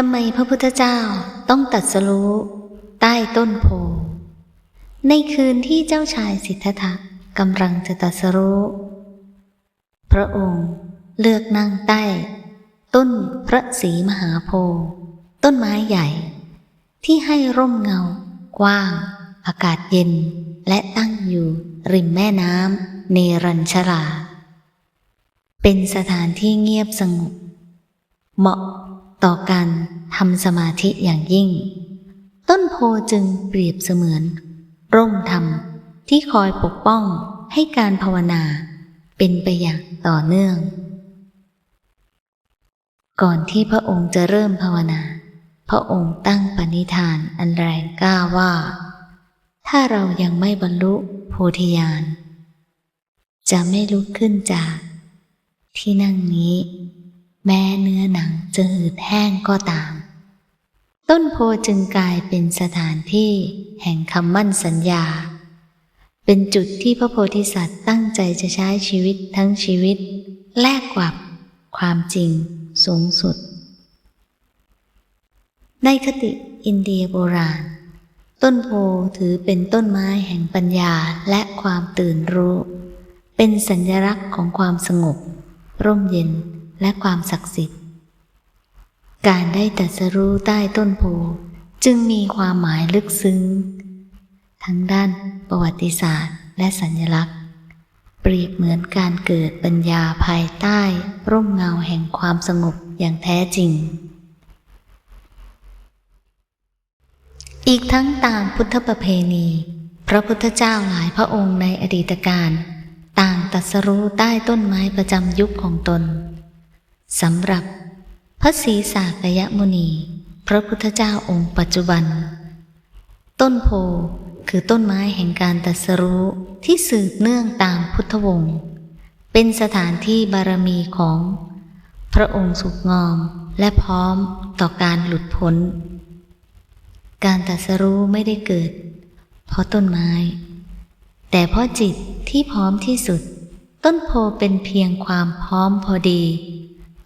ทำไมพระพุทธเจ้าต้องตัดสรู้ใต้ต้นโพ ในคืนที่เจ้าชายสิทธัตถะกำลังจะตัดสรู้ พระองค์เลือกนั่งใต้ ต้นพระศรีมหาโพธิ์ต้นไม้ใหญ่ ที่ให้ร่มเงา กว้าง อากาศเย็นและตั้งอยู่ริมแม่น้ำเนรัญชรา เป็นสถานที่เงียบสงบ เหมาะ ต่อการทำสมาธิอย่างยิ่ง ต้นโพจึงเปรียบเสมือน ร่มธรรมที่คอยปกป้องให้การภาวนาเป็นไปอย่างต่อเนื่อง ก่อนที่พระองค์จะเริ่มภาวนา พระองค์ตั้งปณิธานอันแรงกล้าว่า ถ้าเรายังไม่บรรลุโพธิญาณจะไม่ลุกขึ้นจากที่นั่งนี้ แม้เนื้อหนังจะหืดแห้งก็ตาม ต้นโพจึงกลายเป็นสถานที่แห่งคำมั่นสัญญา เป็นจุดที่พระโพธิสัตว์ตั้งใจจะใช้ชีวิตทั้งชีวิต แลกกับความจริงสูงสุด ในคติอินเดียโบราณ ต้นโพถือเป็นต้นไม้แห่งปัญญาและความตื่นรู้ เป็นสัญลักษณ์ของความสงบ ร่มเย็น และความศักดิ์สิทธิ์ การได้ตรัสรู้ใต้ต้นโพจึงมีความหมายลึกซึ้ง ทั้งด้านประวัติศาสตร์และสัญลักษณ์ เปรียบเหมือนการเกิดปัญญาภายใต้ร่มเงาแห่งความสงบอย่างแท้จริง อีกทั้งตามพุทธประเพณี พระพุทธเจ้าหลายพระองค์ในอดีตการ ต่างตรัสรู้ใต้ต้นไม้ประจำยุคของตน สำหรับพระศรีสากยมุนี พระพุทธเจ้าองค์ปัจจุบัน ต้นโพคือต้นไม้แห่งการตัสรู้ที่สืบเนื่องตามพุทธวงศ์เป็นสถานที่บารมีของ พระองค์สุกงอมและพร้อมต่อการหลุดพ้น การตัสรู้ไม่ได้เกิด เพราะต้นไม้ แต่เพราะจิตที่พร้อมที่สุด ต้นโพเป็นเพียงความพร้อมพอดี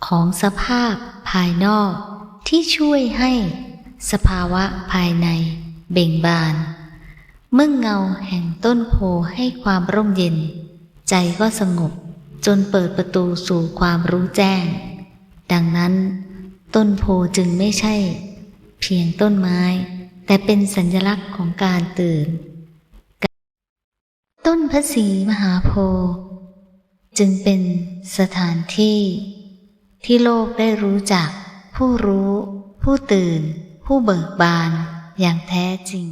ของสภาพภายนอกที่ช่วยให้สภาวะภายในเบ่งบาน เมื่อเงาแห่งต้นโพให้ความร่มเย็น ใจก็สงบจนเปิดประตูสู่ความรู้แจ้ง ดังนั้น ต้นโพจึงไม่ใช่ เพียงต้นไม้ แต่เป็นสัญลักษณ์ของการตื่น ต้นพระศรีมหาโพ จึงเป็นสถานที่ ที่โลกได้รู้จัก ผู้รู้ ผู้ตื่น ผู้เบิกบาน อย่างแท้จริง